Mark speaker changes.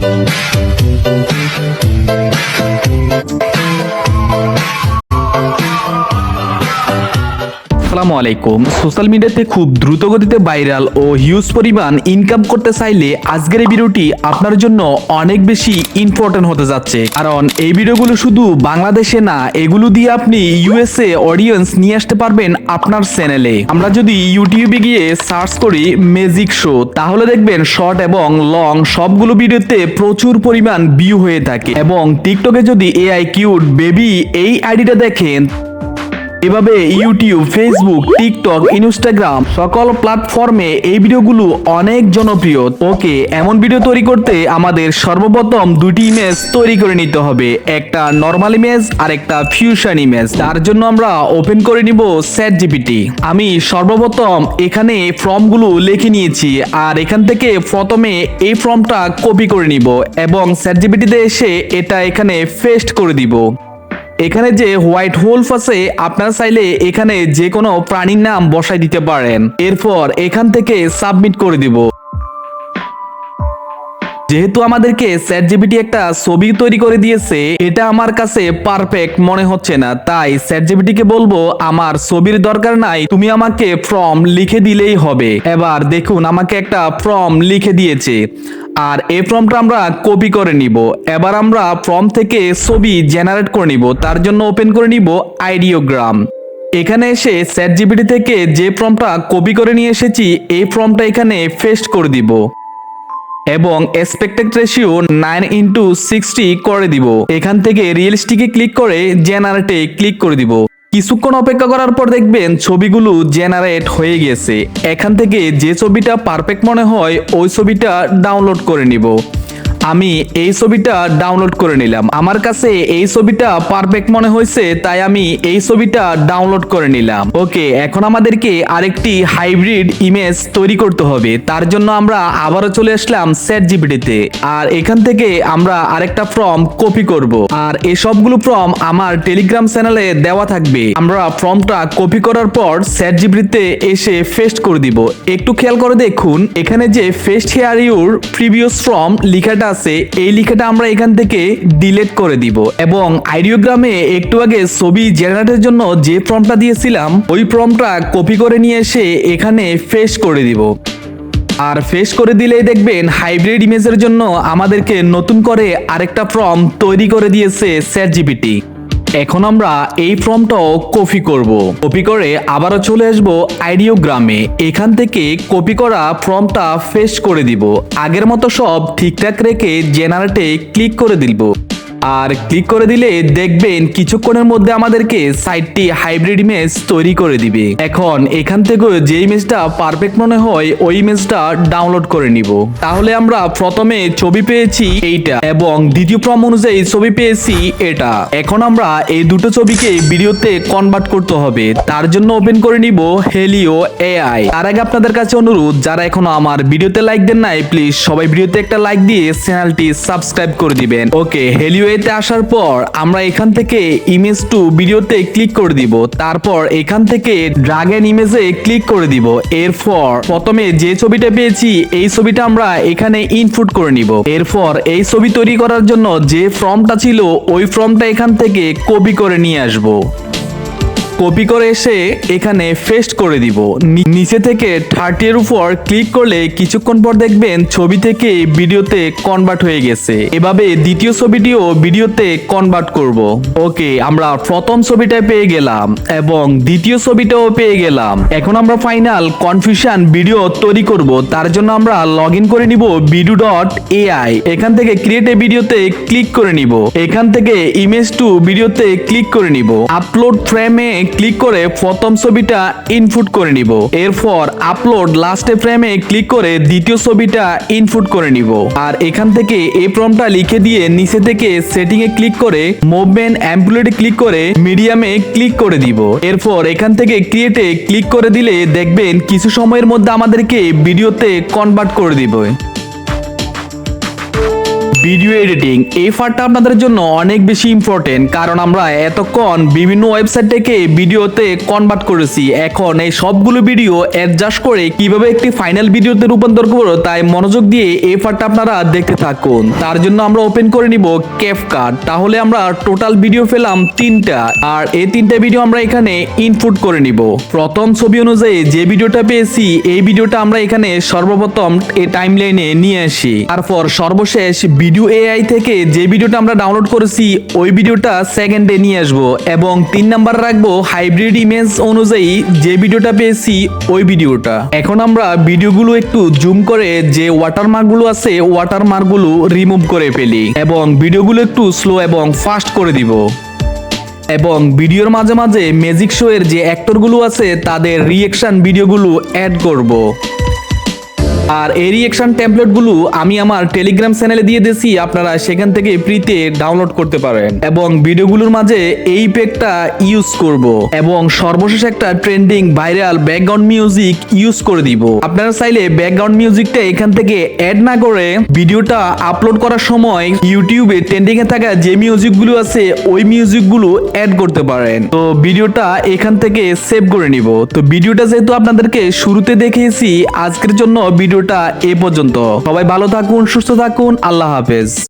Speaker 1: Thank আলাইকুম। Social মিডিয়াতে খুব দ্রুত গতিতে ভাইরাল ও হিউজ পরিমাণ ইনকাম করতে চাইলে আজকের এই ভিডিওটি আপনার জন্য অনেক বেশি ইম্পর্টেন্ট হতে যাচ্ছে। কারণ এই ভিডিওগুলো শুধু বাংলাদেশে না, এগুলো দিয়ে আপনি ইউএসএ অডিয়েন্স নিয়ে আসতে পারবেন আপনার চ্যানেলে আমরা যদি ইউটিউবে গিয়ে সার্চ করি ম্যাজিক শো তাহলে দেখবেন শর্ট এবং লং সবগুলো ভিডিওতে প্রচুর পরিমাণ ভিউ হয়ে থাকে। এবং টিকটকে যদি এআই কিউট বেবি এই আইডিটা দেখেন এভাবে ইউটিউব ফেসবুক টিকটক ইনস্টাগ্রাম সকল প্ল্যাটফর্মে এই ভিডিওগুলো অনেক জনপ্রিয়। ওকে, এমন ভিডিও তৈরি করতে আমাদের সর্বপ্রথম দুটি ইমেজ তৈরি করে নিতে হবে। একটা নর্মাল ইমেজ আর একটা ফিউশন ইমেজ তার জন্য আমরা ওপেন করে নিব স্যাট জিপিটি আমি সর্বপ্রথম এখানে ফর্মগুলো লিখে নিয়েছি আর এখান থেকে প্রথমে এই ফর্মটা কপি করে নিব এবং স্যাট জিপিটিতে এসে এটা এখানে পেস্ট করে দিব। এখানে যে হোয়াইট হোলফ আছে, আপনারা চাইলে এখানে যে কোনো প্রাণীর নাম বসাই দিতে পারেন। এরপর এখান থেকে সাবমিট করে দিব। যেহেতু আমাদেরকে চ্যাট জিপিটি একটা ছবি তৈরি করে দিয়েছে, এটা আমার কাছে পারফেক্ট মনে হচ্ছে না। তাই চ্যাট জিপিটিকে বলব, আমার ছবির দরকার নাই, তুমি আমাকে ফর্ম লিখে দিলেই হবে। এবার দেখুন, আমাকে একটা ফর্ম লিখে দিয়েছে। আর এই ফর্মটা আমরা কপি করে নিব। এবার আমরা ফর্ম থেকে ছবি জেনারেট করে নিব। তার জন্য ওপেন করে নিব আইডিওগ্রাম এখানে এসে চ্যাট জিপিটি থেকে যে ফর্মটা কপি করে নিয়ে এসেছি, এই ফর্মটা এখানে পেস্ট করে দিব। এবং expected ratio nine into sixty করে দিব। এখান থেকে রিয়েলিস্টিকে ক্লিক করে জেনারেটে ক্লিক করে দিব। কিছুক্ষণ অপেক্ষা করার পর দেখবেন ছবিগুলো জেনারেট হয়ে গেছে। এখান থেকে যে ছবিটা পারফেক্ট মনে হয়, ওই ছবিটা ডাউনলোড করে নিব। আমি এই ছবিটা ডাউনলোড করে নিলাম। আমার কাছে এই ছবিটা পারফেক্ট মনে হয়েছে, তাই আমি এই ছবিটা ডাউনলোড করে নিলাম। ওকে এখন আমাদেরকে আরেকটি হাইব্রিড ইমেজ তৈরি করতে হবে। তার জন্য আমরা আবারও চলে আসলাম সেট জিপিটিতে আর এখান থেকে আমরা আরেকটা ফর্ম কপি করব। আর এই সবগুলো ফর্ম আমার টেলিগ্রাম চ্যানেলে দেওয়া থাকবে। আমরা ফর্মটা কপি করার পর সেট জিপিটিতে এসে ফেস্ট করে দিব। একটু খেয়াল করে দেখুন, এখানে যে paste here your previous form লেখাটা আছে, এই লেখাটা আমরা এখান থেকে ডিলেট করে দিব। এবং আইডিওগ্রামে একটু আগে ছবি জেনারেটের জন্য যে ফর্মটা দিয়েছিলাম, ওই ফর্মটা কপি করে নিয়ে এসে এখানে ফেস করে দিব। আর ফেস করে দিলেই দেখবেন হাইব্রিড ইমেজের জন্য আমাদেরকে নতুন করে আরেকটা ফর্ম তৈরি করে দিয়েছে স্যাট জিপিটি এখন আমরা এই ফর্মটাও কপি করব। কপি করে আবারও চলে আসব আইডিওগ্রামে। এখান থেকে কপি করা ফর্মটা ফেস করে দিব। আগের মতো সব ঠিকঠাক রেখে জেনারেটে ক্লিক করে দিব। আর ক্লিক করে দিলে দেখবেন কিছুক্ষণের মধ্যে আমাদেরকে সাইটটি হাইব্রিড ইমেজ তৈরি করে দিবে। এখন এখান থেকে যে ইমেজটা পারফেক্ট মনে হয়, ওই ইমেজটা ডাউনলোড করে নিব। তাহলে আমরা প্রথমে ছবি পেয়েছি এইটা এবং দ্বিতীয় ফর্ম অনুযায়ী ছবি পেয়েছি এটা। এখন আমরা এই দুটো ছবিকে ভিডিওতে কনভার্ট করতে হবে। তার জন্য ওপেন করে নিব হেলিও এআই তার আগে আপনাদের কাছে অনুরোধ, যারা এখনও আমার ভিডিওতে লাইক দেন নাই প্লিজ সবাই ভিডিওতে একটা লাইক দিয়ে চ্যানেলটি সাবস্ক্রাইব করে দিবেন। ওকে হেলিও এতে আসার পর আমরা এখান থেকে ইমেজ টু ভিডিওতে ক্লিক করে দিব। তারপর এখান থেকে ড্রাগ ইমেজে ক্লিক করে দিব। এরপর প্রথমে যে ছবিটা পেয়েছি, এই ছবিটা আমরা এখানে ইনপুট করে নিব। এরপর এই ছবি তৈরি করার জন্য যে ফর্মটা ছিল, ওই ফর্মটা এখান থেকে কপি করে নিয়ে আসব। কপি করে এসে এখানে ফেস্ট করে দিব। নিচে থেকে থার্টি এর উপর ক্লিক করলে কিছুক্ষণ পর দেখবেন ছবি থেকে ভিডিওতে কনভার্ট হয়ে গেছে। এভাবে দ্বিতীয় ছবিটিও ভিডিওতে কনভার্ট করব। ওকে, আমরা প্রথম ছবিটা পেয়ে গেলাম এবং দ্বিতীয় ছবিটাও পেয়ে গেলাম। এখন আমরা ফাইনাল কনফিউশন ভিডিও তৈরি করব। তার জন্য আমরা লগ ইন করে নিব ভিডিও ডট এআই এখান থেকে ক্রিয়েট এ ভিডিওতে ক্লিক করে নিব। এখান থেকে ইমেজ টু ভিডিওতে ক্লিক করে নিব। আপলোড ফ্রেমে ক্লিক করে প্রথম ছবিটা ইনপুট করে নিব। এরপর আপলোড লাস্টে ফ্রেমে ক্লিক করে দ্বিতীয় ছবিটা ইনপুট করে নিব। আর এখান থেকে এই প্রমটা লিখে দিয়ে নিচে থেকে সেটিং এ ক্লিক করে মুভমেন্ট অ্যাম্পুলেটে ক্লিক করে মিডিয়ামে ক্লিক করে দিব। এরপর এখান থেকে ক্রিয়েটে ক্লিক করে দিলে দেখবেন কিছু সময়ের মধ্যে আমাদেরকে ভিডিওতে কনভার্ট করে দিবে। ভিডিও এডিটিং এই পার্টটা আপনাদের জন্য অনেক বেশি ইম্পর্টেন্ট কারণ আমরা এতক্ষণ বিভিন্ন ওয়েবসাইট থেকে ভিডিওতে কনভার্ট করেছি। এখন এই সবগুলো ভিডিও অ্যাডজাস্ট করে কীভাবে একটি ফাইনাল ভিডিওতে রূপান্তর করব, তাই মনোযোগ দিয়ে এই পার্টটা আপনারা দেখতে থাকুন। তার জন্য আমরা ওপেন করে নিব ক্যাপকাট তাহলে আমরা টোটাল ভিডিও পেলাম তিনটা, আর এই তিনটা ভিডিও আমরা এখানে ইনপুট করে নিব। প্রথম ছবি অনুযায়ী যে ভিডিওটা পেয়েছি, এই ভিডিওটা আমরা এখানে সর্বপ্রথম এই টাইমলাইনে নিয়ে আসি। তারপর সর্বশেষ ভিডিও এআই থেকে যে ভিডিওটা আমরা ডাউনলোড করেছি, ওই ভিডিওটা সেকেন্ডে নিয়ে আসব এবং তিন নাম্বার রাখব হাইব্রিড ইমেজ অনুযায়ী যে ভিডিওটা পেয়েছি, ওই ভিডিওটা। এখন আমরা ভিডিওগুলো একটু জুম করে যে ওয়াটারমার্কগুলো আছে ওয়াটারমার্কগুলো রিমুভ করে ফেলি এবং ভিডিওগুলো একটু স্লো এবং ফাস্ট করে দিব। এবং ভিডিওর মাঝে মাঝে ম্যাজিক শো এর যে অ্যাক্টরগুলো আছে, তাদের রিয়েকশন ভিডিওগুলো অ্যাড করব। আর এই রিয়েকশন টেমপ্লেটগুলো আমি আমার টেলিগ্রাম চ্যানেলে দিয়ে দিয়েছি, আপনারা সেখান থেকে ফ্রিতে ডাউনলোড করতে পারেন। এবং ভিডিওগুলোর মাঝে এই প্যাকটা ইউজ করব এবং সর্বশেষ একটা trending viral background music use করে দিব। আপনারা চাইলে ব্যাকগ্রাউন্ড মিউজিকটা এখান থেকে অ্যাড না করে ভিডিওটা আপলোড করার সময় ইউটিউবে ট্রেন্ডিং এ থাকা যে মিউজিকগুলো আছে, ওই মিউজিকগুলো অ্যাড করতে পারেন। তো ভিডিওটা এখান থেকে সেভ করে নিব। তো ভিডিওটা যেহেতু আপনাদেরকে শুরুতে দেখিয়েছি, আজকের জন্য ভিডিওটা এ পর্যন্ত। সবাই ভালো থাকুন সুস্থ থাকুন আল্লাহ হাফেজ।